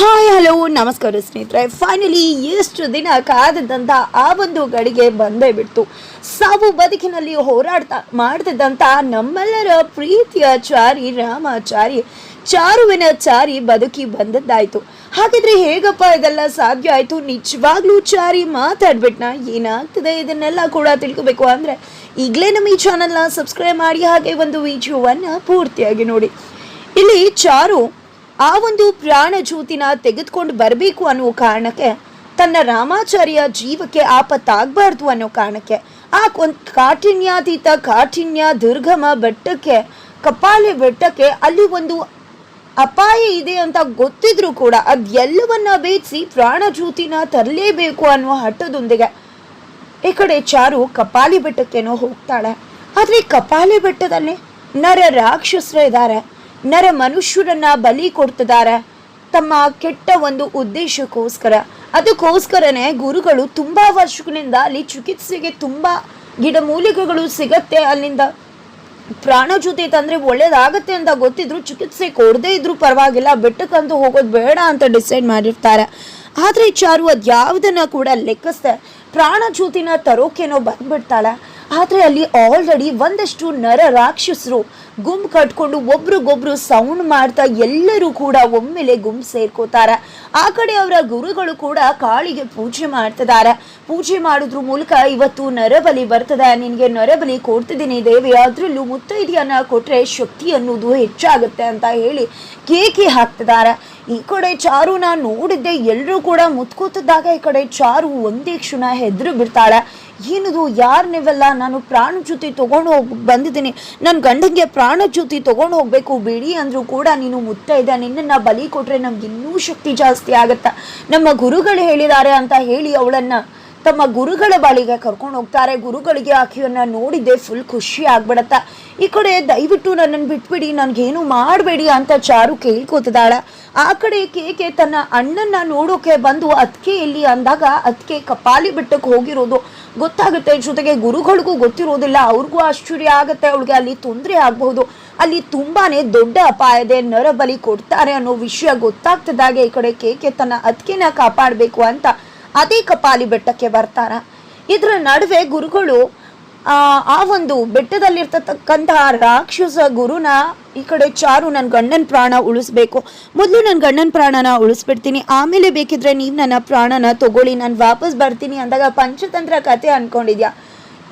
Hi, hello, ನಮಸ್ಕಾರ ಸ್ನೇಹಿತರೆ. Finally ಎಷ್ಟು ದಿನ ಕಾದಿದ್ದಂಥ ಆ ಒಂದು ಗಡಿಗೆ ಬಂದೇ ಬಿಡ್ತು. ಸಾವು ಬದುಕಿನಲ್ಲಿ ಹೋರಾಡ್ತಾ ಮಾಡ್ತಿದ್ದಂಥ ನಮ್ಮೆಲ್ಲರ ಪ್ರೀತಿಯ ಚಾರಿ, ರಾಮಾಚಾರಿ, ಚಾರುವಿನ ಚಾರಿ ಬದುಕಿ ಬಂದದ್ದಾಯಿತು. ಹಾಗಿದ್ರೆ ಹೇಗಪ್ಪ ಇದೆಲ್ಲ ಸಾಧ್ಯ ಆಯ್ತು? ನಿಜವಾಗ್ಲೂ ಚಾರಿ ಮಾತಾಡ್ಬಿಟ್ನ? ಏನಾಗ್ತದೆ? ಇದನ್ನೆಲ್ಲ ಕೂಡ ತಿಳ್ಕೊಬೇಕು ಅಂದ್ರೆ ಈಗಲೇ ನಮ್ಮ ಈ ಚಾನಲ್ನ ಸಬ್ಸ್ಕ್ರೈಬ್ ಮಾಡಿ, ಹಾಗೆ ಒಂದು ವಿಡಿಯೋವನ್ನ ಪೂರ್ತಿಯಾಗಿ ನೋಡಿ. ಇಲ್ಲಿ ಚಾರು ಆ ಒಂದು ಪ್ರಾಣ ಜ್ಯೋತಿನ ತೆಗೆದುಕೊಂಡು ಬರಬೇಕು ಅನ್ನೋ ಕಾರಣಕ್ಕೆ, ತನ್ನ ರಾಮಾಚಾರ್ಯ ಜೀವಕ್ಕೆ ಆಪತ್ತಾಗಬಾರ್ದು ಅನ್ನೋ ಕಾರಣಕ್ಕೆ, ಆ ಒಂದು ಕಾಠಿಣ್ಯಾತೀತ, ಕಾಠಿಣ್ಯ, ದುರ್ಗಮ ಬೆಟ್ಟಕ್ಕೆ, ಕಪಾಲೆ ಬೆಟ್ಟಕ್ಕೆ ಅಲ್ಲಿ ಒಂದು ಅಪಾಯ ಇದೆ ಅಂತ ಗೊತ್ತಿದ್ರು ಕೂಡ ಅದೆಲ್ಲವನ್ನ ಬೇಯಿಸಿ ಪ್ರಾಣ ಜ್ಯೋತಿನ ತರಲೇಬೇಕು ಅನ್ನುವ ಹಠದೊಂದಿಗೆ ಈ ಕಡೆ ಚಾರು ಕಪಾಲಿ ಬೆಟ್ಟಕ್ಕೇನೋ ಹೋಗ್ತಾಳೆ. ಆದ್ರೆ ಕಪಾಲಿ ಬೆಟ್ಟದಲ್ಲಿ ನರ ರಾಕ್ಷಸರು ಇದ್ದಾರೆ. ನರ ಮನುಷ್ಯರನ್ನ ಬಲಿ ಕೊಡ್ತಿದ್ದಾರೆ. ತಮ್ಮ ಕೆಟ್ಟ ಒಂದು ಉದ್ದೇಶಕ್ಕೋಸ್ಕರ. ಅದಕ್ಕೋಸ್ಕರನೇ ಗುರುಗಳು ತುಂಬಾ ವರ್ಷಗಳಿಂದ ಅಲ್ಲಿ ಚಿಕಿತ್ಸೆಗೆ ತುಂಬಾ ಗಿಡಮೂಲಿಕೆಗಳು ಸಿಗತ್ತೆ ಅಲ್ಲಿಂದ. ಪ್ರಾಣ ಜೊತೆ ತಂದ್ರೆ ಒಳ್ಳೇದಾಗತ್ತೆ ಅಂತ ಗೊತ್ತಿದ್ರು ಚಿಕಿತ್ಸೆ ಕೊಡದೇ ಇದ್ರೂ ಪರವಾಗಿಲ್ಲ, ಬೆಟ್ಟಕ್ಕಂತೂ ಹೋಗೋದು ಬೇಡ ಅಂತ ಡಿಸೈಡ್ ಮಾಡಿರ್ತಾರೆ. ಆದ್ರೆ ಚಾರು ಅದ್ಯಾವುದನ್ನ ಕೂಡ ಲೆಕ್ಕಿಸ್ದೆ, ಪ್ರಾಣ ಜ್ಯೋತಿನ ತರೋಕೇನೋ ಬಂದ್ಬಿಡ್ತಾಳೆ. ಆದ್ರೆ ಅಲ್ಲಿ ಆಲ್ರೆಡಿ ಒಂದಷ್ಟು ನರ ರಾಕ್ಷಸರು ಗುಂಪು ಕಟ್ಕೊಂಡು ಒಬ್ರಿಗೊಬ್ರು ಸೌಂಡ್ ಮಾಡ್ತಾ ಎಲ್ಲರೂ ಕೂಡ ಒಮ್ಮೆಲೆ ಗುಂಪು ಸೇರ್ಕೋತಾರೆ. ಆ ಕಡೆ ಅವರ ಗುರುಗಳು ಕೂಡ ಕಾಳಿಗೆ ಪೂಜೆ ಮಾಡ್ತಿದ್ದಾರೆ ಪೂಜೆ ಮಾಡೋದ್ರ ಮೂಲಕ ಇವತ್ತು ನರಬಲಿ ಬರ್ತದೆ. ನಿನಗೆ ನರಬಲಿ ಕೊಡ್ತಿದ್ದೀನಿ ದೇವಿ. ಅದರಲ್ಲೂ ಮುತ್ತೈದಿಯನ್ನ ಕೊಟ್ಟರೆ ಶಕ್ತಿ ಅನ್ನೋದು ಹೆಚ್ಚಾಗುತ್ತೆ ಅಂತ ಹೇಳಿ ಕೇಕೆ ಹಾಕ್ತಿದ್ದಾರೆ ಈ ಕಡೆ ಚಾರು ನಾನು ನೋಡಿದ್ದೆ ಎಲ್ಲರೂ ಕೂಡ ಮುತ್ಕೋತಿದ್ದಾಗ ಈ ಕಡೆ ಚಾರು ಒಂದೇ ಕ್ಷಣ ಹೆದ್ರು ಬಿಡ್ತಾಳೆ. ಏನದು ಯಾರು ನೀವೆಲ್ಲ? ನಾನು ಪ್ರಾಣ ಜೊತೆ ತೊಗೊಂಡು ಹೋಗಿ ಬಂದಿದ್ದೀನಿ. ನನ್ನ ಗಂಡಂಗೆ ಪ್ರಾಣ ಜ್ಯೋತಿ ತಗೊಂಡು ಹೋಗ್ಬೇಕು. ಬಿಡಿ ಅಂದ್ರೂ ಕೂಡ ನೀನು ಮುತ್ತೈದೆ ನಿನ್ನನ್ನು ಬಲಿ ಕೊಟ್ಟರೆ ನಮ್ಗೆ ಇನ್ನೂ ಶಕ್ತಿ ಜಾಸ್ತಿ ಆಗತ್ತ? ನಮ್ಮ ಗುರುಗಳು ಹೇಳಿದ್ದಾರೆ ಅಂತ ಹೇಳಿ ಅವಳನ್ನ ತಮ್ಮ ಗುರುಗಳ ಬಳಿಗೆ ಕರ್ಕೊಂಡು ಹೋಗ್ತಾರೆ. ಗುರುಗಳಿಗೆ ಆಕೆಯನ್ನ ನೋಡಿದ್ದೆ ಫುಲ್ ಖುಷಿ ಆಗ್ಬಿಡತ್ತ. ಈ ಕಡೆ ದಯವಿಟ್ಟು ನನ್ನನ್ನು ಬಿಟ್ಬಿಡಿ, ನನ್ಗೇನು ಮಾಡಬೇಡಿ ಅಂತ ಚಾರು ಕೇಳ್ಕೊತಿದ್ದಾಳೆ. ಆ ಕಡೆ ಕೇಕೆ ತನ್ನ ಅಣ್ಣನ್ನ ನೋಡೋಕೆ ಬಂದು ಅದಕ್ಕೆ ಇಲ್ಲಿ ಅಂದಾಗ ಅದಕ್ಕೆ ಕಪಾಲಿ ಬೆಟ್ಟಕ್ಕೆ ಹೋಗಿರೋದು ಗೊತ್ತಾಗುತ್ತೆ. ಜೊತೆಗೆ ಗುರುಗಳಿಗೂ ಗೊತ್ತಿರೋದಿಲ್ಲ, ಅವ್ರಿಗೂ ಆಶ್ಚರ್ಯ ಆಗುತ್ತೆ, ಅವಳಿಗೆ ಅಲ್ಲಿ ತೊಂದರೆ ಆಗಬಹುದು. ಅಲ್ಲಿ ತುಂಬಾನೇ ದೊಡ್ಡ ಅಪಾಯ ನರಬಲಿ ಕೊಡ್ತಾರೆ ಅನ್ನೋ ವಿಷಯ ಗೊತ್ತಾಗ್ತಿದ್ದಾಗೆ ಈ ಕಡೆ ಕೇಕೆ ತನ್ನ ಅತ್ಕೆನ ಕಾಪಾಡಬೇಕು ಅಂತ ಅದೇ ಕಪಾಲಿ ಬೆಟ್ಟಕ್ಕೆ ಬರ್ತಾರ. ಇದರ ನಡುವೆ ಗುರುಗಳು, ಆ ಒಂದು ಬೆಟ್ಟದಲ್ಲಿರ್ತಕ್ಕಂತಹ ರಾಕ್ಷಸ ಗುರುನ ಈ ಕಡೆ ಚಾರು ನನ್ನ ಗಂಡನ ಪ್ರಾಣ ಉಳಿಸ್ಬೇಕು. ಮೊದಲು ನನ್ನ ಗಂಡನ ಪ್ರಾಣನ ಉಳಿಸ್ಬಿಡ್ತೀನಿ. ಆಮೇಲೆ ಬೇಕಿದ್ರೆ ನೀವು ನನ್ನ ಪ್ರಾಣನ ತಗೊಳ್ಳಿ. ನಾನು ವಾಪಸ್ ಬರ್ತೀನಿ ಅಂದಾಗ ಪಂಚತಂತ್ರ ಕತೆ ಅನ್ಕೊಂಡಿದ್ಯಾ?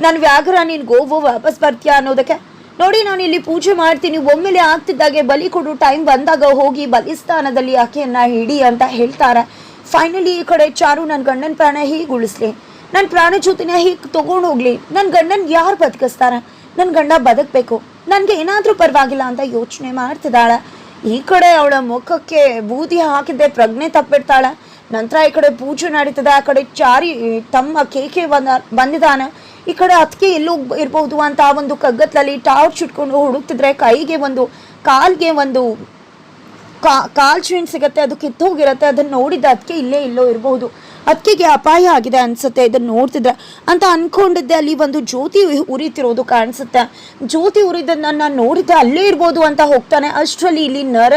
ನಾನು ವ್ಯಾಘ್ರ, ನೀನು ಗೋವು ವಾಪಸ್ ಬರ್ತೀಯಾ ಅನ್ನೋದಕ್ಕೆ? ನೋಡಿ, ನಾನು ಇಲ್ಲಿ ಪೂಜೆ ಮಾಡ್ತೀನಿ. ಒಮ್ಮೆಲೆ ಆಗ್ತಿದ್ದಾಗೆ ಬಲಿ ಕೊಡು. ಟೈಮ್ ಬಂದಾಗ ಹೋಗಿ ಬಲಿಸ್ಥಾನದಲ್ಲಿ ಆಕೆಯನ್ನ ಹಿಡಿ ಅಂತ ಹೇಳ್ತಾರೆ. ಫೈನಲಿ ಈ ಕಡೆ ಚಾರು ನನ್ನ ಗಂಡನ ಪ್ರಾಣ ಹೀಗೆ ಉಳಿಸ್ಲಿ. ನನ್ನ ಪ್ರಾಣ ಜ್ಯೋತಿನ ಹೀಗೆ ತೊಗೊಂಡು ಹೋಗ್ಲಿ. ನನ್ನ ಗಂಡನ ಯಾರು ಬದುಕಿಸ್ತಾರೆ? ನನ್ನ ಗಂಡ ಬದುಕಬೇಕು. ನನಗೆ ಏನಾದರೂ ಪರವಾಗಿಲ್ಲ ಅಂತ ಯೋಚನೆ ಮಾಡ್ತಿದ್ದಾಳೆ. ಈ ಕಡೆ ಅವಳ ಮುಖಕ್ಕೆ ಬೂದಿ ಹಾಕಿದ್ದೆ ಪ್ರಜ್ಞೆ ತಪ್ಪಿಡ್ತಾಳೆ. ನಂತರ ಈ ಕಡೆ ಪೂಜೆ ನಡೀತದೆ. ಆ ಕಡೆ ಚಾರಿ ತಮ್ಮ ಕೇಕೆ ಬಂದ, ಬಂದಿದ್ದಾನೆ. ಈ ಕಡೆ ಅದಕ್ಕೆ ಎಲ್ಲೋ ಇರಬಹುದು ಅಂತ ಒಂದು ಕಗ್ಗತ್ತಲಲ್ಲಿ ಟಾರ್ಚ್ ಇಟ್ಕೊಂಡು ಹುಡುಕ್ತಿದ್ರೆ ಕೈಗೆ ಒಂದು, ಕಾಲ್ಗೆ ಒಂದು ಕಾ ಕಾಲ್ ಚೈನ್ ಸಿಗುತ್ತೆ, ಅದು ಕಿತ್ತೋಗಿರತ್ತೆ ಅದನ್ನು ನೋಡಿದ ಅದಕ್ಕೆ ಇಲ್ಲೇ ಇಲ್ಲೋ ಇರಬಹುದು ಅದಕ್ಕೆ ಅಪಾಯ ಆಗಿದೆ ಅನ್ಸುತ್ತೆ ಇದನ್ನು ನೋಡ್ತಿದ್ರೆ. ಅಂತ ಅನ್ಕೊಂಡಿದ್ದೆ, ಅಲ್ಲಿ ಒಂದು ಜ್ಯೋತಿ ಉರಿತಿರೋದು ಕಾಣಿಸುತ್ತೆ. ಜ್ಯೋತಿ ಉರಿದನ್ನ ನಾನು ನೋಡಿದ್ದೆ, ಅಲ್ಲೇ ಇರ್ಬೋದು ಅಂತ ಹೋಗ್ತಾನೆ. ಅಷ್ಟರಲ್ಲಿ ಇಲ್ಲಿ ನರ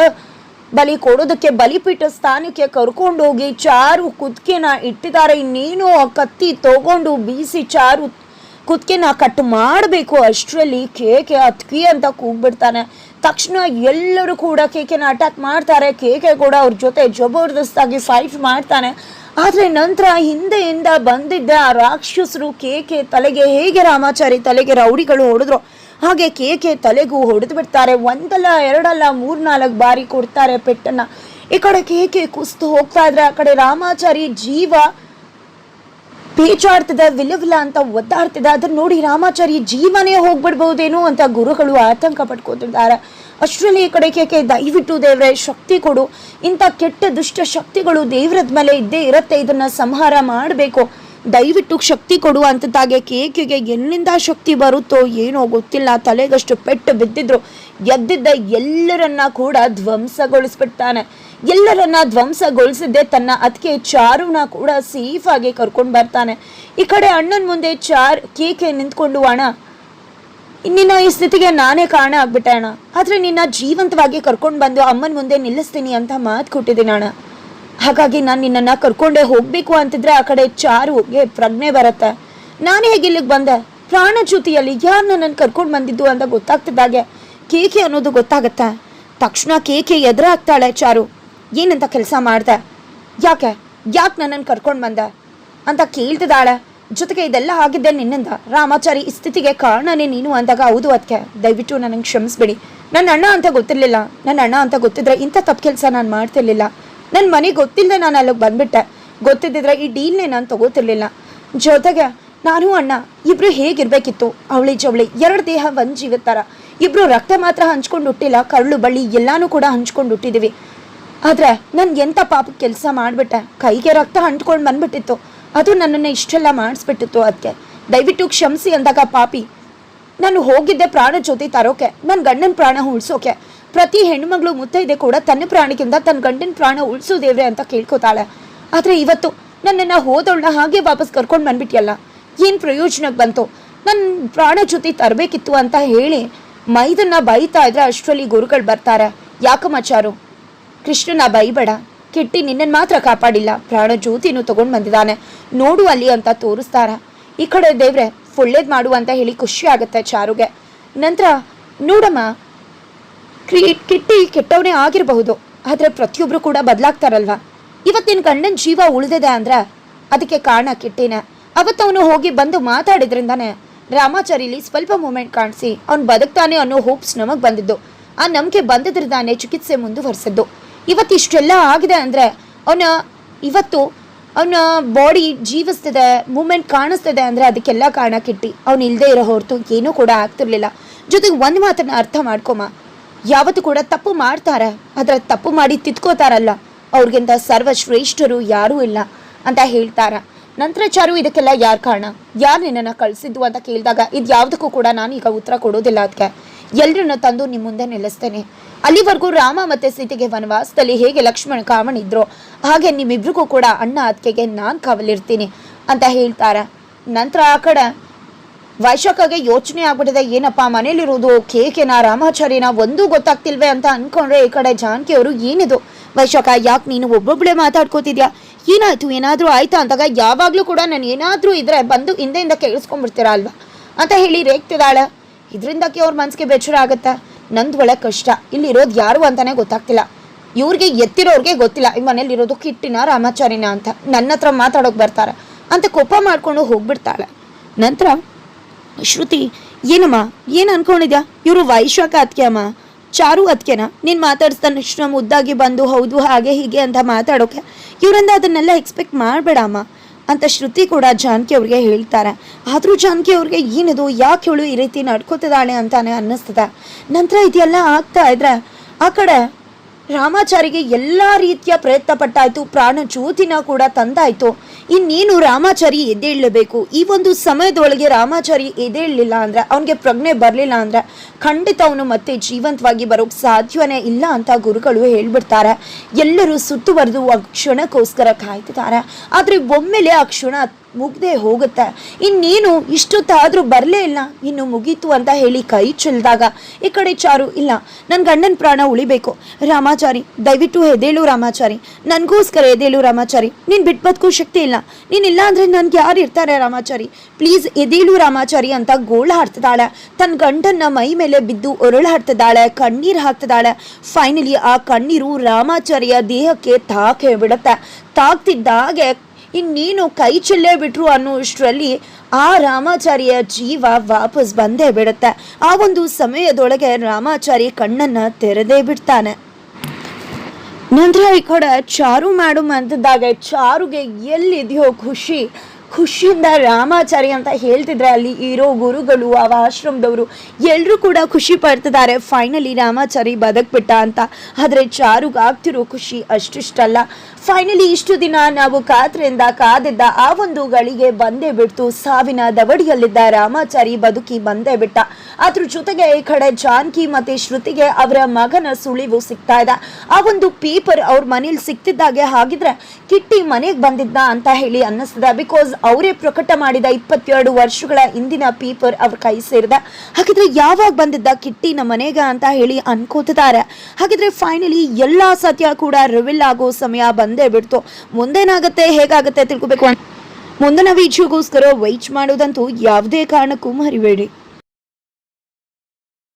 ಬಲಿ ಕೊಡೋದಕ್ಕೆ, ಬಲಿಪೀಠ ಸ್ಥಾನಕ್ಕೆ ಕರ್ಕೊಂಡೋಗಿ, ಚಾರು ಕುದ್ಕೆನ ಇಟ್ಟಿದ್ದಾರೆ. ಇನ್ನೇನು ಕತ್ತಿ ತಗೊಂಡು ಬೀಸಿ ಚಾರು ಕುದ್ಕೆನ ಕಟ್ ಮಾಡಬೇಕು. ಅಷ್ಟರಲ್ಲಿ ಕೇಕೆ ಅತ್ಕಿ ಅಂತ ಕೂಗ್ಬಿಡ್ತಾನೆ. ತಕ್ಷಣ ಎಲ್ಲರೂ ಕೂಡ ಕೇಕೆನ ಅಟ್ಯಾಕ್ ಮಾಡ್ತಾರೆ. ಕೇಕೆ ಕೂಡ ಅವ್ರ ಜೊತೆ ಜಬರ್ದಸ್ತಾಗಿ ಫೈಟ್ ಮಾಡ್ತಾನೆ. ಆದರೆ ನಂತರ ಹಿಂದೆಯಿಂದ ಬಂದಿದ್ದ ಆ ರಾಕ್ಷಸರು ಕೇಕೆ ತಲೆಗೆ ಹೇಗೆ ರಾಮಾಚಾರಿ ತಲೆಗೆ ರೌಡಿಗಳು ಹೊಡೆದ್ರು. ಹಾಗೆ ಕೇಕೆ ತಲೆಗೂ ಹೊಡೆದು ಬಿಡ್ತಾರೆ. ಒಂದಲ್ಲ, ಎರಡಲ್ಲ, ಮೂರ್ನಾಲ್ಕು ಬಾರಿ ಕೊಡ್ತಾರೆ ಪೆಟ್ಟನ್ನು. ಈ ಕಡೆ ಕೇಕೆ ಕುಸ್ತು ಹೋಗ್ತಾ ಇದ್ರೆ, ಆ ಕಡೆ ರಾಮಾಚಾರಿ ಜೀವ ಪೇಚಾಡ್ತಿದೆ, ವಿಲವಿಲ ಅಂತ ಒದ್ದಾಡ್ತಿದೆ, ಅದನ್ನ ನೋಡಿ ರಾಮಾಚಾರಿ ಜೀವನೇ ಹೋಗ್ಬಿಡ್ಬಹುದೇನು ಅಂತ ಗುರುಗಳು ಆತಂಕ ಪಟ್ಕೋತಿದ್ದಾರೆ. ಅಷ್ಟರಲ್ಲಿ ಈ ಕಡೆ ಕೇಕೆ ದಯವಿಟ್ಟು ದೇವ್ರೆ ಶಕ್ತಿ ಕೊಡು. ಇಂಥ ಕೆಟ್ಟ ದುಷ್ಟ ಶಕ್ತಿಗಳು ದೇವ್ರದ ಮೇಲೆ ಇದ್ದೇ ಇರತ್ತೆ, ಇದನ್ನ ಸಂಹಾರ ಮಾಡಬೇಕು. ದಯವಿಟ್ಟು ಶಕ್ತಿ ಕೊಡು ಅಂತದಾಗೆ ಕೇಕೆಗೆ ಎಲ್ಲಿಂದ ಶಕ್ತಿ ಬರುತ್ತೋ ಏನೋ ಗೊತ್ತಿಲ್ಲ. ತಲೆಗಷ್ಟು ಪೆಟ್ಟು ಬಿದ್ದಿದ್ರು, ಎದ್ದಿದ್ದ ಎಲ್ಲರನ್ನ ಕೂಡ ಧ್ವಂಸಗೊಳಿಸ್ಬಿಡ್ತಾನೆ. ಎಲ್ಲರನ್ನ ಧ್ವಂಸಗೊಳಿಸಿದ್ದೆ ತನ್ನ ಅದಕ್ಕೆ ಚಾರುನ ಕೂಡ ಸೇಫ್ ಆಗಿ ಕರ್ಕೊಂಡು ಬರ್ತಾನೆ. ಈ ಕಡೆ ಅಣ್ಣನ ಮುಂದೆ ಚಾರ್ ಕೇಕೆ ನಿಂತ್ಕೊಂಡು, ಅಣ್ಣ, ನಿನ್ನ ಈ ಸ್ಥಿತಿಗೆ ನಾನೇ ಕಾರಣ ಆಗ್ಬಿಟ್ಟೆ, ಅಣ್ಣ. ಆದ್ರೆ ನಿನ್ನ ಜೀವಂತವಾಗಿ ಕರ್ಕೊಂಡು ಬಂದು ಅಮ್ಮನ ಮುಂದೆ ನಿಲ್ಲಿಸ್ತೀನಿ ಅಂತ ಮಾತು ಕೊಟ್ಟಿದ್ದೀನಿ, ಅಣ್ಣ. ಹಾಗಾಗಿ ನಾನು ನಿನ್ನನ್ನು ಕರ್ಕೊಂಡೇ ಹೋಗಬೇಕು ಅಂತಿದ್ರೆ ಆ ಕಡೆ ಚಾರುಗೆ ಪ್ರಜ್ಞೆ ಬರುತ್ತೆ. ನಾನು ಹೇಗೆ ಇಲ್ಲಿಗೆ ಬಂದೆ? ಪ್ರಾಣ ಜ್ಯೋತಿಯಲ್ಲಿ ಯಾರು ನನ್ನನ್ನು ಕರ್ಕೊಂಡು ಬಂದಿದ್ದು ಅಂತ ಗೊತ್ತಾಗ್ತಿದ್ದಾಗೆ. ಕೇಕೆ ಅನ್ನೋದು ಗೊತ್ತಾಗತ್ತೆ. ತಕ್ಷಣ ಕೇಕೆ ಎದುರಾಗ್ತಾಳೆ ಚಾರು. ಏನಂತ ಕೆಲಸ ಮಾಡ್ದೆ? ಯಾಕೆ? ಯಾಕೆ ನನ್ನನ್ನು ಕರ್ಕೊಂಡು ಬಂದೆ? ಅಂತ ಕೇಳ್ತಿದ್ದಾಳೆ. ಜೊತೆಗೆ ಇದೆಲ್ಲ ಆಗಿದ್ದೆ ನಿನ್ನಿಂದ. ರಾಮಾಚಾರಿ ಈ ಸ್ಥಿತಿಗೆ ಕಾರಣನೇ ನೀನು ಅಂದಾಗ ಹೌದು ಅದಕ್ಕೆ ದಯವಿಟ್ಟು ನನಗೆ ಕ್ಷಮಿಸ್ಬಿಡಿ. ನನ್ನ ಅಣ್ಣ ಅಂತ ಗೊತ್ತಿರಲಿಲ್ಲ. ನನ್ನ ಅಣ್ಣ ಅಂತ ಗೊತ್ತಿದ್ರೆ ಇಂಥ ತಪ್ಪು ಕೆಲಸ ನಾನು ಮಾಡ್ತಿರ್ಲಿಲ್ಲ. ನನ್ನ ಮನೆಗೆ ಗೊತ್ತಿಲ್ಲದೆ ನಾನು ಅಲ್ಲಿಗೆ ಬಂದ್ಬಿಟ್ಟೆ. ಗೊತ್ತಿದ್ದಿದ್ರೆ ಈ ಡೀಲ್ನೇ ನಾನು ತಗೋತಿರ್ಲಿಲ್ಲ. ಜೊತೆಗೆ ನಾನು ಅಣ್ಣ ಇಬ್ಬರು ಹೇಗಿರಬೇಕಿತ್ತು? ಅವಳಿ ಜವಳಿ, ಎರಡು ದೇಹ ಒಂದು ಜೀವದ ಥರ ಇಬ್ರು ರಕ್ತ ಮಾತ್ರ ಹಂಚ್ಕೊಂಡು ಹುಟ್ಟಿಲ್ಲ, ಕರಳು ಬಳ್ಳಿ ಎಲ್ಲಾನು ಕೂಡ ಹಂಚ್ಕೊಂಡು ಹುಟ್ಟಿದೀವಿ. ಆದ್ರೆ ನನ್ ಎಂತ ಪಾಪ ಕೆಲಸ ಮಾಡಿಬಿಟ್ಟೆ. ಕೈಗೆ ರಕ್ತ ಅಂಟ್ಕೊಂಡು ಬಂದ್ಬಿಟ್ಟಿತ್ತು. ಅದು ನನ್ನನ್ನು ಇಷ್ಟೆಲ್ಲ ಮಾಡಿಸ್ಬಿಟ್ಟಿತ್ತು ಅದಕ್ಕೆ ದಯವಿಟ್ಟು ಕ್ಷಮಿಸಿ ಅಂದಾಗ ಪಾಪಿ. ನಾನು ಹೋಗಿದ್ದೆ ಪ್ರಾಣ ಜೊತೆ ತರೋಕೆ ನನ್ನ ಗಂಡನ ಪ್ರಾಣ ಉಳ್ಸೋಕೆ. ಪ್ರತಿ ಹೆಣ್ಮಗಳು ಮುತ್ತೈದೆ ಕೂಡ ತನ್ನ ಪ್ರಾಣಕ್ಕಿಂತ ತನ್ನ ಗಂಡನ ಪ್ರಾಣ ಉಳಿಸು ದೇವ್ರೆ ಅಂತ ಕೇಳ್ಕೊತಾಳೆ. ಆದರೆ ಇವತ್ತು ನನ್ನನ್ನು ಹೋದವಳನ್ನ ಹಾಗೆ ವಾಪಸ್ ಕರ್ಕೊಂಡು ಬಂದ್ಬಿಟ್ಟಿಯಲ್ಲ ಏನು ಪ್ರಯೋಜನಕ್ಕೆ ಬಂತು? ನನ್ನ ಪ್ರಾಣ ಜೊತೆ ತರಬೇಕಿತ್ತು ಅಂತ ಹೇಳಿ ಮೈದನ್ನ ಬೈತಾ ಇದ್ರೆ ಅಷ್ಟರಲ್ಲಿ ಗುರುಗಳು ಬರ್ತಾರೆ. ಯಾಕಮ್ಮ ಚಾರು ಕೃಷ್ಣನ ಬೈಬೇಡ ಕೆಟ್ಟಿ ನಿನ್ನನ್ನು ಮಾತ್ರ ಕಾಪಾಡಿಲ್ಲ. ಪ್ರಾಣ ಜ್ಯೋತಿನೂ ತಗೊಂಡು ಬಂದಿದ್ದಾನೆ. ನೋಡು ಅಲ್ಲಿ ಅಂತ ತೋರಿಸ್ತಾರ. ಈ ಕಡೆ ದೇವ್ರೆ, ಒಳ್ಳೇದು ಮಾಡು ಅಂತ ಹೇಳಿ ಖುಷಿ ಆಗುತ್ತೆ ಚಾರುಗೆ. ನಂತರ, ನೋಡಮ್ಮ, ಕ್ರಿ, ಕಿಟ್ಟಿ ಕೆಟ್ಟವನೇ ಆಗಿರಬಹುದು. ಆದರೆ ಪ್ರತಿಯೊಬ್ಬರು ಕೂಡ ಬದಲಾಗ್ತಾರಲ್ವಾ? ಇವತ್ತಿನ ಗಂಡನ ಜೀವ ಉಳಿದಿದೆ ಅಂದ್ರೆ ಅದಕ್ಕೆ ಕಾರಣ ಕಿಟ್ಟಿನ. ಅವತ್ತವನು ಹೋಗಿ ಬಂದು ಮಾತಾಡಿದ್ರಿಂದಾನೆ ರಾಮಾಚಾರಿಲಿ ಸ್ವಲ್ಪ ಮೂಮೆಂಟ್ ಕಾಣಿಸಿ ಅವ್ನು ಬದುಕ್ತಾನೆ ಅನ್ನೋ ಹೋಪ್ಸ್ ನಮಗೆ ಬಂದಿದ್ದು. ಆ ನಂಬಿಕೆ ಬಂದಿದ್ರಿಂದಾನೆ ಚಿಕಿತ್ಸೆ ಮುಂದುವರಿಸಿದ್ದು. ಇವತ್ತು ಇಷ್ಟೆಲ್ಲ ಆಗಿದೆ ಅಂದರೆ ಅವನ ಇವತ್ತು ಅವನ ಬಾಡಿ ಜೀವಿಸ್ತಿದೆ ಮೂಮೆಂಟ್ ಕಾಣಿಸ್ತಿದೆ ಅಂದರೆ ಅದಕ್ಕೆಲ್ಲ ಕಾರಣ ಕಿಟ್ಟಿ. ಅವನು ಇಲ್ಲದೆ ಇರೋ ಹೊರತು ಏನೂ ಕೂಡ ಆಗ್ತಿರ್ಲಿಲ್ಲ. ಜೊತೆಗೆ ಒಂದು ಮಾತನ್ನು ಅರ್ಥ ಮಾಡ್ಕೊಮ್ಮ. ಯಾವತ್ತು ಕೂಡ ತಪ್ಪು ಮಾಡ್ತಾರೆ, ಆದರೆ ತಪ್ಪು ಮಾಡಿ ತಿದ್ಕೋತಾರಲ್ಲ. ಅವ್ರಿಗಿಂತ ಸರ್ವಶ್ರೇಷ್ಠರು ಯಾರೂ ಇಲ್ಲ ಅಂತ ಹೇಳ್ತಾರೆ. ನಂತರ ಚಾರು, ಇದಕ್ಕೆಲ್ಲ ಯಾರು ಕಾರಣ? ಯಾರು ನಿನ್ನನ್ನು ಕಳಿಸಿದ್ದು ಅಂತ ಕೇಳಿದಾಗ ಇದು ಯಾವುದಕ್ಕೂ ಕೂಡ ನಾನು ಈಗ ಉತ್ತರ ಕೊಡೋದಿಲ್ಲ ಅದಕ್ಕೆ ಎಲ್ಲರನ್ನ ತಂದು ನಿಮ್ಮ ಮುಂದೆ ನಿಲ್ಲಿಸ್ತೇನೆ. ಅಲ್ಲಿವರೆಗೂ ರಾಮ ಮತ್ತೆ ಸೀತೆಗೆ ವನವಾಸದಲ್ಲಿ ಹೇಗೆ ಲಕ್ಷ್ಮಣ ಕಾಮಣಿದ್ರು ಹಾಗೆ ನಿಮ್ಮಿಬ್ರಿಗೂ ಕೂಡ ಅಣ್ಣ ಅದಕ್ಕೆ ನಾನು ಕಾವಲಿರ್ತೀನಿ ಅಂತ ಹೇಳ್ತಾರ. ನಂತರ ಆ ಕಡೆ ವೈಶಾಖಗೆ ಯೋಚನೆ ಆಗ್ಬಿಟ್ಟಿದೆ, ಏನಪ್ಪ ಮನೇಲಿರೋದು ಕೇಕೆನ ರಾಮಾಚಾರ್ಯನ ಒಂದೂ ಗೊತ್ತಾಗ್ತಿಲ್ವೇ ಅಂತ ಅನ್ಕೊಂಡ್ರೆ ಈ ಕಡೆ ಜಾನಕಿ ಅವರು ಏನಿದು? ವೈಶಾಖ, ಯಾಕೆ ನೀನು ಒಬ್ಬೊಬ್ಬಳೇ ಮಾತಾಡ್ಕೋತಿದ್ಯಾ? ಏನಾಯ್ತು, ಏನಾದರೂ ಆಯ್ತಾ ಅಂದಾಗ ಯಾವಾಗಲೂ ಕೂಡ ನಾನು ಏನಾದರೂ ಇದ್ರೆ ಬಂದು ಹಿಂದೆಯಿಂದ ಕೇಳಿಸ್ಕೊಂಡ್ಬಿಡ್ತೀರಾ ಅಲ್ವಾ? ಅಂತ ಹೇಳಿ ರೇಗ್ತಿದ್ದಾಳೆ. ಇದರಿಂದಕ್ಕೆ ಅವ್ರ ಮನಸ್ಸಿಗೆ ಬೇಜಾರ ಆಗುತ್ತೆ? ನಂದು ಒಳ್ಳೆ ಕಷ್ಟ. ಇಲ್ಲಿರೋದು ಯಾರು ಅಂತಾನೆ ಗೊತ್ತಾಗ್ತಿಲ್ಲ. ಇವ್ರಿಗೆ ಎತ್ತಿರೋರಿಗೆ ಗೊತ್ತಿಲ್ಲ. ಈ ಮನೇಲಿ ಇರೋದು ಕಿಟ್ಟಿನ, ರಾಮಾಚಾರಿನ ಅಂತ. ನನ್ನ ಹತ್ರ ಮಾತಾಡೋಕೆ ಬರ್ತಾರೆ ಅಂತ ಕೋಪ ಮಾಡ್ಕೊಂಡು ಹೋಗ್ಬಿಡ್ತಾಳೆ. ನಂತರ, ಶ್ರುತಿ, ಏನಮ್ಮ? ಏನು ಅನ್ಕೊಂಡಿದ್ಯಾ? ಇವರು ವೈಶಾಖ ಅದಕ್ಕೆ ಅಮ್ಮ ಚಾರು ಅದಕ್ಕೆನಾ ನೀನು ಮಾತಾಡಿಸ್ತಾನೆ ತಕ್ಷಣ ಮುದ್ದಾಗಿ ಬಂದು ಹೌದು, ಹಾಗೆ ಹೀಗೆ ಅಂತ ಮಾತಾಡೋಕೆ. ಇವರಿಂದ ಅದನ್ನೆಲ್ಲ ಎಕ್ಸ್ಪೆಕ್ಟ್ ಮಾಡಬೇಡ ಅಮ್ಮ ಅಂತ ಶ್ರುತಿ ಕೂಡ ಜಾನಕಿ ಅವ್ರಿಗೆ ಹೇಳ್ತಾರೆ. ಆದರೂ ಜಾನಕಿ ಅವ್ರಿಗೆ ಏನಿದು, ಯಾಕೆ ಇವಳು ಈ ರೀತಿ ನಡ್ಕೋತಿದ್ದಾಳೆ ಅಂತಾನೆ ಅನ್ನಿಸ್ತದೆ. ನಂತರ ಇದೆಲ್ಲ ಆಗ್ತಾ ಇದ್ರೆ ಆ ಕಡೆ ರಾಮಾಚಾರಿಗೆ ಎಲ್ಲ ರೀತಿಯ ಪ್ರಯತ್ನ ಪಟ್ಟಾಯಿತು. ಪ್ರಾಣ ಜ್ಯೋತಿನ ಕೂಡ ತಂದಾಯಿತು. ಇನ್ನೇನು ರಾಮಾಚಾರಿ ಎದ್ದೇಳಲೇಬೇಕು ಈ ಒಂದು ಸಮಯದೊಳಗೆ ರಾಮಾಚಾರಿ ಎದ್ದೇಳಲಿಲ್ಲ ಅಂದ್ರೆ, ಅವನಿಗೆ ಪ್ರಜ್ಞೆ ಬರಲಿಲ್ಲ ಅಂದ್ರೆ, ಖಂಡಿತ ಅವನು ಮತ್ತೆ ಜೀವಂತವಾಗಿ ಬರೋಕ್ ಸಾಧ್ಯವೇ ಇಲ್ಲ ಅಂತ ಗುರುಗಳು ಹೇಳ್ಬಿಡ್ತಾರೆ. ಎಲ್ಲರೂ ಸುತ್ತುವರೆದು ಆ ಕ್ಷಣಕ್ಕೋಸ್ಕರ ಕಾಯ್ತಿದ್ದಾರೆ. ಆದರೆ ಒಮ್ಮೆಲೆ ಆ ಕ್ಷಣ ಮುಗ್ದೇ ಹೋಗುತ್ತೆ. ಇನ್ನೇನು ಇಷ್ಟೊತ್ತಾದ್ರೂ ಬರಲೇ ಇಲ್ಲ. ಇನ್ನು ಮುಗೀತು ಅಂತ ಹೇಳಿ ಕೈ ಚೆಲ್ದಾಗ, ಈ ಕಡೆ ಚಾರು, ಇಲ್ಲ ನನ್ನ ಗಂಡನ ಪ್ರಾಣ ಉಳಿಬೇಕು. ರಾಮಾಚಾರಿ, ದಯವಿಟ್ಟು ಎದೇಳು ರಾಮಾಚಾರಿ. ನನಗೋಸ್ಕರ ಎದೇಳು ರಾಮಾಚಾರಿ. ನೀನು ಬಿಟ್ಟು ಬದುಕೋ ಶಕ್ತಿ ಇಲ್ಲ. ನೀನಿಲ್ಲ ಅಂದರೆ ನನಗೆ ಯಾರು ಇರ್ತಾರೆ ರಾಮಾಚಾರಿ? ಪ್ಲೀಸ್ ಎದೇಳು ರಾಮಾಚಾರಿ ಅಂತ ಗೋಳ ಹಾಡ್ತಿದ್ದಾಳೆ. ತನ್ನ ಗಂಡನ ಮೈ ಮೇಲೆ ಬಿದ್ದು ಒರಳು ಹಾಡ್ತಿದ್ದಾಳೆ ಕಣ್ಣೀರು ಹಾಕ್ತಿದ್ದಾಳೆ. ಫೈನಲಿ ಆ ಕಣ್ಣೀರು ರಾಮಾಚಾರಿಯ ದೇಹಕ್ಕೆ ತಾಕೆ ಬಿಡುತ್ತೆ. ತಾಕ್ತಿದ್ದಾಗೆ ಇನ್ನೇನು ಕೈ ಚೆಲ್ಲೇ ಬಿಟ್ರು ಅನ್ನುವಷ್ಟರಲ್ಲಿ ಆ ರಾಮಾಚಾರಿಯ ಜೀವ ವಾಪಸ್ ಬಂದೇ ಬಿಡುತ್ತೆ. ಆ ಒಂದು ಸಮಯದೊಳಗೆ ರಾಮಾಚಾರಿ ಕಣ್ಣನ್ನ ತೆರೆದೇ ಬಿಡ್ತಾನೆ. ನಂತರ ಈ ಕಡೆ ಚಾರು ಮಾಡು ಅಂತಿದ್ದಾಗ ಚಾರುಗೆ ಎಲ್ಲಿದೆಯೋ ಖುಷಿ. ಖುಷಿಯಿಂದ ರಾಮಾಚಾರಿ ಅಂತ ಹೇಳ್ತಿದ್ರೆ ಅಲ್ಲಿ ಇರೋ ಗುರುಗಳು, ಆ ಆಶ್ರಮದವರು ಎಲ್ಲರೂ ಕೂಡ ಖುಷಿ ಪಡ್ತಿದ್ದಾರೆ. ಫೈನಲಿ ರಾಮಾಚಾರಿ ಬದುಕ್ಬಿಟ್ಟ ಅಂತ. ಆದರೆ ಚಾರುಗಾಗ್ತಿರೋ ಖುಷಿ ಅಷ್ಟಿಷ್ಟಲ್ಲ. ಫೈನಲಿ ಇಷ್ಟು ದಿನ ನಾವು ಕಾತ್ರೆಯಿಂದ ಕಾದಿದ್ದ ಆ ಒಂದು ಗಳಿಗೆ ಬಂದೇ ಬಿಡ್ತು. ಸಾವಿನ ದವಡಿಯಲ್ಲಿದ್ದ ರಾಮಾಚಾರಿ ಬದುಕಿ ಬಂದೇ ಬಿಟ್ಟ. ಅದ್ರ ಜೊತೆಗೆ ಈ ಕಡೆ ಜಾನ್ಕಿ ಮತ್ತೆ ಶ್ರುತಿಗೆ ಅವರ ಮಗನ ಸುಳಿವು ಸಿಗ್ತಾ ಇದೆ. ಆ ಒಂದು ಪೇಪರ್ ಅವ್ರ ಮನೇಲಿ ಸಿಕ್ತಿದ್ದಾಗೆ ಹಾಗಿದ್ರೆ ಕಿಟ್ಟಿ ಮನೆಗೆ ಬಂದಿದ್ದ ಅಂತ ಹೇಳಿ ಅನ್ನಿಸ್ತದೆ. ಬಿಕಾಸ್ ಅವರೇ ಪ್ರಕಟ ಮಾಡಿದ ಇಪ್ಪತ್ತೆರಡು ವರ್ಷಗಳ ಹಿಂದಿನ ಪೇಪರ್ ಅವ್ರ ಕೈ ಸೇರಿದೆ. ಹಾಗಿದ್ರೆ ಯಾವಾಗ ಬಂದಿದ್ದ ಕಿಟ್ಟಿ ನಮ್ಮ ಮನೆಗೆ ಅಂತ ಹೇಳಿ ಅನ್ಕೋತಿದ್ದಾರೆ. ಹಾಗಿದ್ರೆ ಫೈನಲಿ ಎಲ್ಲಾ ಸತ್ಯ ಕೂಡ ರಿವಿಲ್ ಆಗೋ ಸಮಯ ಬಂದ ಬಂದೇ ಬಿಡ್ತು. ಮುಂದೇನಾಗುತ್ತೆ? ಹೇಗಾಗುತ್ತೆ ತಿಳ್ಕೊಬೇಕು ಮುಂದಿನ ವೀಡಿಯೋಗೋಸ್ಕರ ವೈಚ್ ಮಾಡೋದಂತೂ ಯಾವುದೇ ಕಾರಣಕ್ಕೂ ಮರಿಬೇಡಿ.